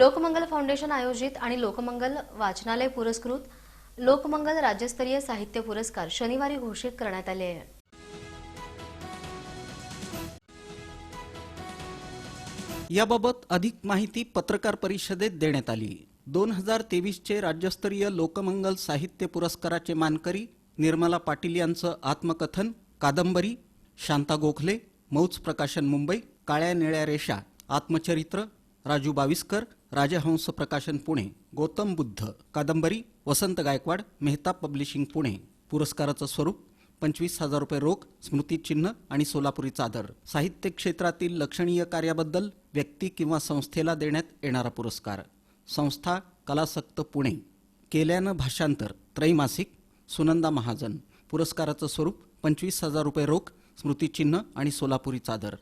Lokmangal foundation आयोजित आणि लोकमंगल वाचनालय पुरस्कृत लोकमंगल राज्यस्तरीय साहित्य पुरस्कार शनिवारी घोषित करण्यात आले आहे. याबाबत अधिक माहिती पत्रकार परिषदेत देण्यात आली. दोन हजार तेवीसचे राज्यस्तरीय लोकमंगल साहित्य पुरस्काराचे मानकरी निर्मला पाटील यांचं आत्मकथन कादंबरी शांता गोखले मौज प्रकाशन मुंबई काळ्या निळ्या रेषा आत्मचरित्र राजू बाविस्कर राजहंस प्रकाशन पुणे गौतम बुद्ध कादंबरी वसंत गायकवाड मेहता पब्लिशिंग पुणे. पुरस्काराचं स्वरूप पंचवीस हजार रुपये रोख स्मृतिचिन्ह आणि सोलापुरी चादर. साहित्य क्षेत्रातील लक्षणीय कार्याबद्दल व्यक्ती किंवा संस्थेला देण्यात येणारा पुरस्कार. संस्था कलासक्त पुणे. केल्यानं भाषांतर त्रैमासिक सुनंदा महाजन. पुरस्काराचं स्वरूप पंचवीस हजार रुपये रोख स्मृतिचिन्ह आणि सोलापुरी चादर.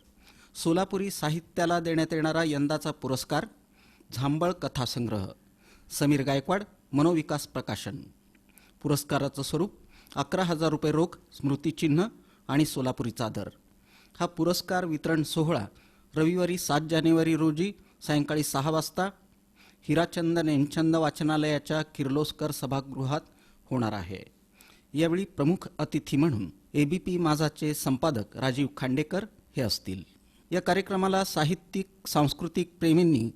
सोलापुरी साहित्याला देण्यात येणारा यंदाचा पुरस्कार झांबळ कथासंग्रह समीर गायकवाड मनोविकास प्रकाशन. पुरस्काराचं स्वरूप अकरा हजार रुपये रोख स्मृतिचिन्ह आणि सोलापुरी चादर. हा पुरस्कार वितरण सोहळा रविवारी सात जानेवारी रोजी सायंकाळी सहा वाजता हिराचंद नेमचंद वाचनालयाच्या किर्लोस्कर सभागृहात होणार आहे. यावेळी प्रमुख अतिथी म्हणून ए बी पी माझाचे संपादक राजीव खांडेकर हे असतील. या कार्यक्रमाला साहित्यिक सांस्कृतिक प्रेमींनी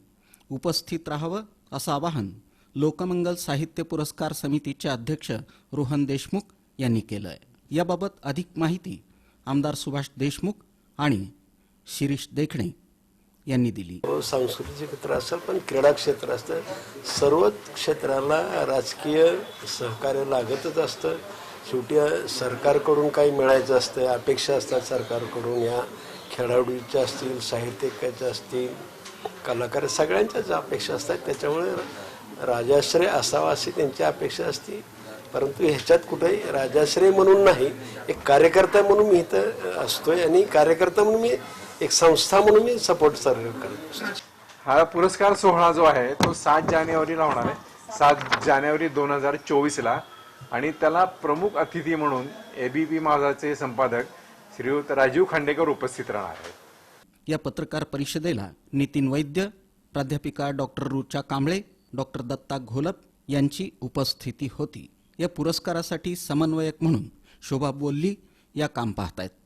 उपस्थित राहावं असं आवाहन लोकमंगल साहित्य पुरस्कार समितीचे अध्यक्ष रोहन देशमुख यांनी केलं आहे याबाबत अधिक माहिती आमदार सुभाष देशमुख आणि शिरीष देखणे यांनी दिली. हो, सांस्कृतिक क्षेत्र असेल पण क्रीडा क्षेत्र असतं. सर्वच क्षेत्राला राजकीय सहकार्य लागतच असतं. शेवटी सरकारकडून काही मिळायचं असतं अपेक्षा असतात सरकारकडून. या खेळाडूच्या असतील साहित्यिकाच्या असतील कलाकार सगळ्यांच्याच अपेक्षा असतात. त्याच्यामुळे राजाश्रय असावा अशी त्यांची अपेक्षा असते. परंतु ह्याच्यात कुठेही राजाश्रय म्हणून नाही एक कार्यकर्ता म्हणून मी इथं असतोय आणि कार्यकर्ता म्हणून मी एक संस्था म्हणून मी सपोर्ट सर्व करतो हा पुरस्कार सोहळा जो आहे तो सात जानेवारीला होणार आहे. सात जानेवारी दोन हजार चोवीसला. आणि त्याला प्रमुख अतिथी म्हणून ए बी पी माझाचे संपादक श्रीयुत राजीव खांडेकर उपस्थित राहणार आहेत. या पत्रकार परिषदेला नितीन वैद्य प्राध्यापिका डॉक्टर रुचा कांबळे डॉक्टर दत्ता घोलप यांची उपस्थिती होती. या पुरस्कारासाठी समन्वयक म्हणून शोभा बोल्ली या काम पाहतायत.